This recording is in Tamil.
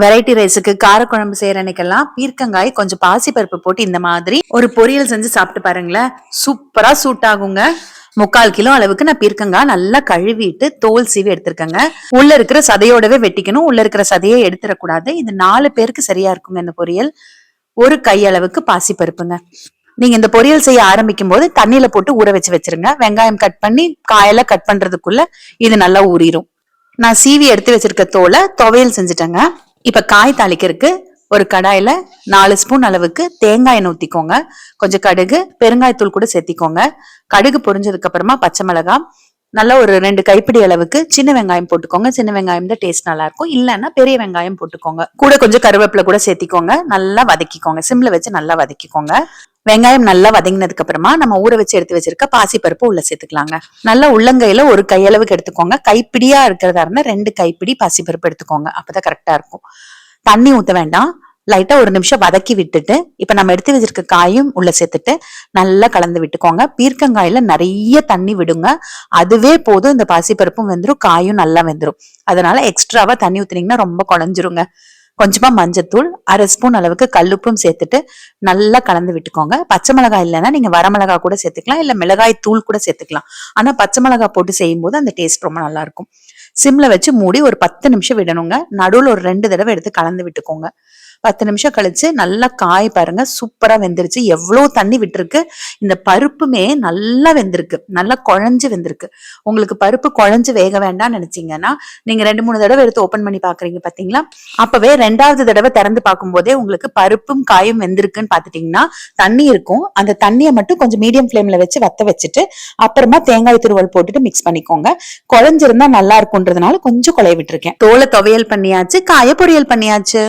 வெரைட்டி ரைஸுக்கு காரக்குழம்பு செய்யற அன்னைக்கெல்லாம் பீர்க்கங்காய் கொஞ்சம் பாசிப்பருப்பு போட்டு இந்த மாதிரி ஒரு பொரியல் செஞ்சு சாப்பிட்டு பாருங்களேன். சூப்பரா சூட் ஆகுங்க. முக்கால் கிலோ அளவுக்கு நான் பீர்க்கங்காய் நல்லா கழுவிட்டு தோல் சீவி எடுத்திருக்கேங்க. உள்ள இருக்கிற சதையோடவே வெட்டிக்கணும். உள்ள இருக்கிற சதையை எடுத்துடக்கூடாது இது நாலு பேருக்கு சரியா இருக்குங்க இந்த பொரியல். ஒரு கையளவுக்கு பாசிப்பருப்புங்க. நீங்க இந்த பொரியல் செய்ய ஆரம்பிக்கும் போது தண்ணியில போட்டு ஊற வச்சு வச்சிருங்க. வெங்காயம் கட் பண்ணி காயெல்லாம் கட் பண்றதுக்குள்ள இது நல்லா ஊறிடும் நான் சீவி எடுத்து வச்சிருக்க தோலை துவையல் செஞ்சுட்டேங்க. இப்ப காய் தாளிக்கிறதுக்கு ஒரு கடாயில நாலு ஸ்பூன் அளவுக்கு தேங்காய் எண்ணெய் ஊத்திக்கோங்க கொஞ்சம் கடுகு பெருங்காயத்தூள் கூட சேர்த்திக்கோங்க. கடுகு பொரிஞ்சதுக்கு அப்புறமா பச்சை மிளகாய் நல்லா ஒரு ரெண்டு கைப்பிடி அளவுக்கு சின்ன வெங்காயம் போட்டுக்கோங்க. சின்ன வெங்காயம் தான் டேஸ்ட் நல்லா இருக்கும் இல்லைன்னா பெரிய வெங்காயம் போட்டுக்கோங்க. கூட கொஞ்சம் கருவேப்பிலை கூட சேர்த்திக்கோங்க. நல்லா வதக்கிக்கோங்க. சிம்ல வச்சு நல்லா வதக்கிக்கோங்க. வெங்காயம் நல்லா வதங்கினதுக்கு அப்புறமா நம்ம ஊற வச்சு எடுத்து வச்சிருக்க பாசிப்பருப்பு உள்ள சேர்த்துக்கலாங்க. நல்லா உள்ளங்கையில ஒரு கையளவுக்கு எடுத்துக்கோங்க. கைப்பிடியா இருக்கிறதா இருந்தா ரெண்டு கைப்பிடி பாசிப்பருப்பு எடுத்துக்கோங்க. அப்பதான் கரெக்டா இருக்கும். தண்ணி ஊத்த வேண்டாம். லைட்டா ஒரு நிமிஷம் வதக்கி விட்டுட்டு இப்ப நம்ம எடுத்து வச்சிருக்க காயும் உள்ள சேர்த்துட்டு நல்லா கலந்து விட்டுக்கோங்க. பீர்க்கங்காயில நிறைய தண்ணி விடுங்க. அதுவே போதும் இந்த பாசிப்பருப்பும் வெந்துடும் காயும் நல்லா வெந்துடும் அதனால எக்ஸ்ட்ராவா தண்ணி ஊத்துனீங்கன்னா ரொம்ப குழஞ்சிருங்க. கொஞ்சமா மஞ்சத்தூள் அரை ஸ்பூன் அளவுக்கு கல்லுப்பும் சேர்த்துட்டு நல்லா கலந்து விட்டுக்கோங்க. பச்சை மிளகாய் இல்லைன்னா நீங்க வரமிளகாய் கூட சேர்த்துக்கலாம் இல்ல மிளகாய் தூள் கூட சேர்த்துக்கலாம். ஆனா பச்சை மிளகாய் போட்டு செய்யும் போது அந்த டேஸ்ட் ரொம்ப நல்லா இருக்கும். சிம்ல வச்சு மூடி ஒரு பத்து நிமிஷம் விடணுங்க. நடுவில் ஒரு ரெண்டு தடவை எடுத்து கலந்து விட்டுக்கோங்க. பத்து நிமிஷம் கழிச்சு நல்லா காய் பாருங்க. சூப்பரா வெந்துருச்சு. எவ்வளவு தண்ணி விட்டுருக்கு. இந்த பருப்புமே நல்லா வெந்திருக்கு. நல்லா குழஞ்சு வெந்திருக்கு. உங்களுக்கு பருப்பு குழஞ்சு வேக வேண்டாம்னு நினைச்சீங்கன்னா நீங்க ரெண்டு மூணு தடவை எடுத்து ஓபன் பண்ணி பாக்குறீங்க பாத்தீங்களா? அப்பவே ரெண்டாவது தடவை திறந்து பார்க்கும்போதே உங்களுக்கு பருப்பும் காயும் வெந்திருக்குன்னு பாத்துட்டீங்கன்னா தண்ணி இருக்கும். அந்த தண்ணியை மட்டும் கொஞ்சம் மீடியம் ஃப்ளேம்ல வச்சு வத்த வச்சுட்டு அப்புறமா தேங்காய் துருவல் போட்டுட்டு மிக்ஸ் பண்ணிக்கோங்க. குழஞ்சிருந்தா நல்லா இருக்கும்ன்றதுனால கொஞ்சம் குழைய விட்டுருக்கேன். தோலை துவையல் பண்ணியாச்சு காய பொரியல் பண்ணியாச்சு.